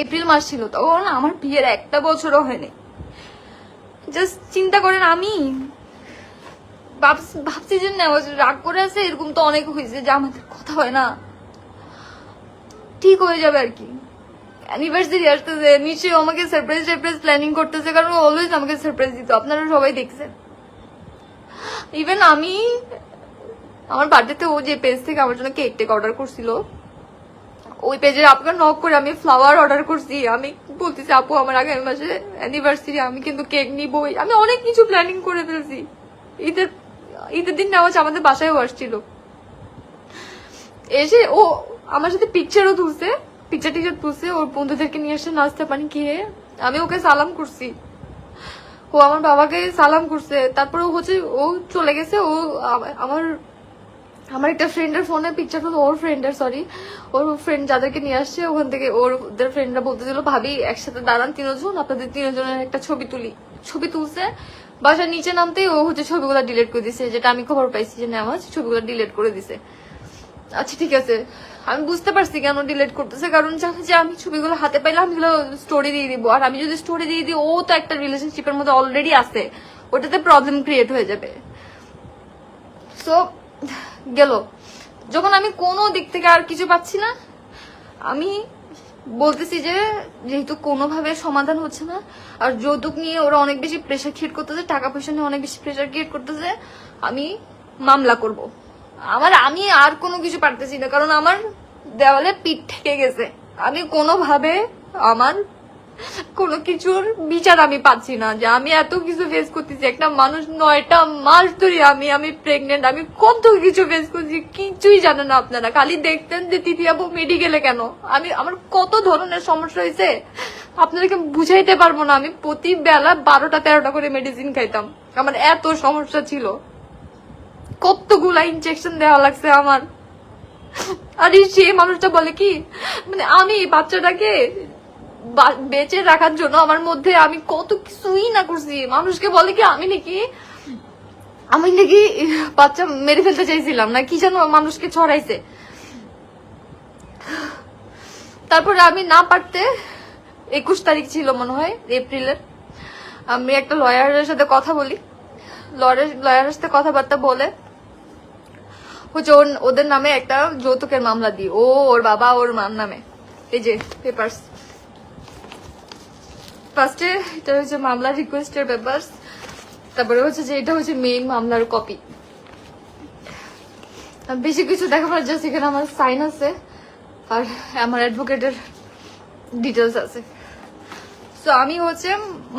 April মাস ছিল, তখন আমার বিয়ের একটা বছরও হয়নি। জাস্ট চিন্তা করেন আমি। ভাবছি যে না রাগ করে আছে, এরকম তো অনেক হয়েছে যে আমাদের কথা হয় না। ঠিক হয়ে যাবে আর কি। অ্যানিভার্সারি আসতেছে, নিশ্চয়ই আমাকে সারপ্রাইজ সারপ্রাইজ প্ল্যানিং করতেছে, কারণ অলওয়েজ আমাকে সারপ্রাইজ দিত। আপনারা সবাই দেখছেন। ইভেন আমি আমার বার্থডেতে ও যে পেজ থেকে আমার জন্য কেক টেক অর্ডার করছিল ওই পেজে আপনাকে নক করে আমি ফ্লাওয়ার অর্ডার করছি। আমি বলতেছি, আপু, আমার আগামী মাসে অ্যানিভার্সারি আমি কিন্তু কেক নিবই আমি অনেক কিছু প্ল্যানিং করে ফেলছি। ঈদের ঈদের দিন নেওয়া আমাদের বাসায়ও আসছিল। এসে ও আমার সাথে পিকচারও তুলছে পিকচার টিকচার তুলছে, ওর বন্ধুদেরকে নিয়ে এসে নাচতে পানি খেয়ে আমি ওকে সালাম করছি। ও আমার বাবাকে সালাম করছে। তারপরে ও হচ্ছে, ও চলে গেছে, ও আমার আমার একটা ফ্রেন্ডের ফোনে পিকচার হলো ওর ফ্রেন্ডের সরি ওর ফ্রেন্ড যাদেরকে নিয়ে আসছে, ওখান থেকে ওর ওদের ফ্রেন্ডরা বলতেছিল ভাবি, একসাথে দাঁড়ান তিনজন, আপনাদের তিনজনের একটা ছবি তুলি। ছবি তুলছে। বাসার নিচে নামতেই ও হচ্ছে ছবিগুলো ডিলিট করে দিছে, যেটা আমি খবর পাইছি যে নেওয়া ছবিগুলো ডিলিট করে দিছে। আচ্ছা ঠিক আছে। আমি বুঝতে পারছি কেন ডিলিট করতেছে, কারণ যে আমি ছবিগুলো হাতে পাইলে আমি স্টোরি দিয়ে দিব। আর আমি যদি স্টোরি দিয়ে দিই, ও তো একটা রিলেশনশিপের মধ্যে অলরেডি আছে। ওটাতে প্রবলেম ক্রিয়েট হয়ে যাবে। সো গেল। যখন আমি কোনো দিক থেকে আর কিছু পাচ্ছি না, আমি বলতেছি যে, যেহেতু কোনোভাবে সমাধান হচ্ছে না, আর যৌতুক নিয়ে ওরা অনেক বেশি প্রেশার ক্রিয়েট করতেছে টাকা পয়সা নিয়ে অনেক বেশি প্রেশার ক্রিয়েট করতেছে, আমি মামলা করব। আমার, আমি আর কোনো কিছু পারতেছি না, কারণ আমার দেওয়ালে পিঠ থেকে গেছে। আমি কোনোভাবে আমার কোনো কিছুর বিচার আমি পাচ্ছি না যে আমি এত কিছু ফেস করতেছি। একটা মানুষ নয়টা মাস ধরে আমি আমি প্রেগনেন্ট আমি কত কিছু ফেস করছি, কিছুই জানেন না আপনারা। খালি দেখতেন যে তিথি আপু মেডিকেলে কেন? আমি, আমার কত ধরনের সমস্যা হয়েছে? আপনাদেরকে বুঝাইতে পারব না। আমি প্রতি বেলা বারোটা, তেরোটা করে মেডিসিন খাইতাম। আমার এত সমস্যা ছিল। কতগুলা ইনজেকশন দেওয়া লাগছে আমার। আর সে মানুষটা বলে কি মানে আমি বাচ্চাটাকে বেঁচে রাখার জন্য আমার মধ্যে আমি কত কিছুই না করছি। মানুষকে বলে কি আমি নাকি আমি নাকি বাচ্চা মেরে ফেলতে চাইছিলাম না, কি যেন মানুষকে ছড়াইছে। তারপরে আমি না পারতে, একুশ তারিখ ছিল মনে হয়, এপ্রিলের। আমি একটা লয়ারের সাথে কথা বলি। লয়ারের সাথে কথাবার্তা বলে, হচ্ছে ওদের নামে একটা যৌতুকের মামলা দিই। ও, ওর বাবা, ওর মার নামে। এই যে পেপার্স ফার্স্টে এটা হচ্ছে মামলা রিকোয়েস্টের পেপার্স তারপরে হচ্ছে যে এটা হচ্ছে মেইন মামলার কপি বেশি কিছু দেখাবার জাস্ট এখানে আমার সাইন আছে, আর আমার অ্যাডভোকেটের ডিটেলস আছে। তো আমি হচ্ছে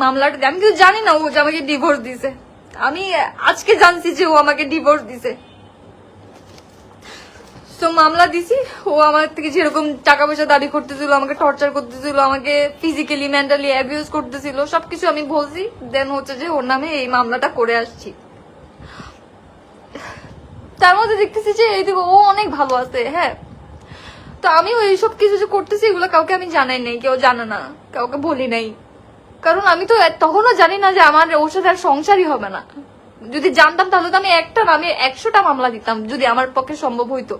মামলাটা আমি কিন্তু জানি না ও যে আমাকে ডিভোর্স দিছে। আমি আজকে জানছি যে ও আমাকে ডিভোর্স দিছে। তো মামলা দিছি। ও আমার থেকে যেরকম টাকা পয়সা দাবি করতেছিল, আমাকে টর্চার করতেছিল, আমাকে ফিজিক্যালি মেন্টালি অ্যাবিউজ করতেছিল, সবকিছু আমি বলছি। দেন হচ্ছে যে ওর নামে এই মামলাটা করে আসছি। তার মধ্যে দেখতেছি যে এইদিকে ও অনেক ভালো আছে হ্যাঁ। তো আমি ওই সব কিছু যে করতেছি, এগুলো কাউকে আমি জানাই নাই, কেউ জানে না, কাউকে বলি নাই। কারণ আমি তো তখনও জানি না যে আমার ওর সাথে আর সংসারই হবে না। যদি জানতাম তাহলে তো আমি একটা না আমি একশোটা মামলা দিতাম, যদি আমার পক্ষে সম্ভব হইতো।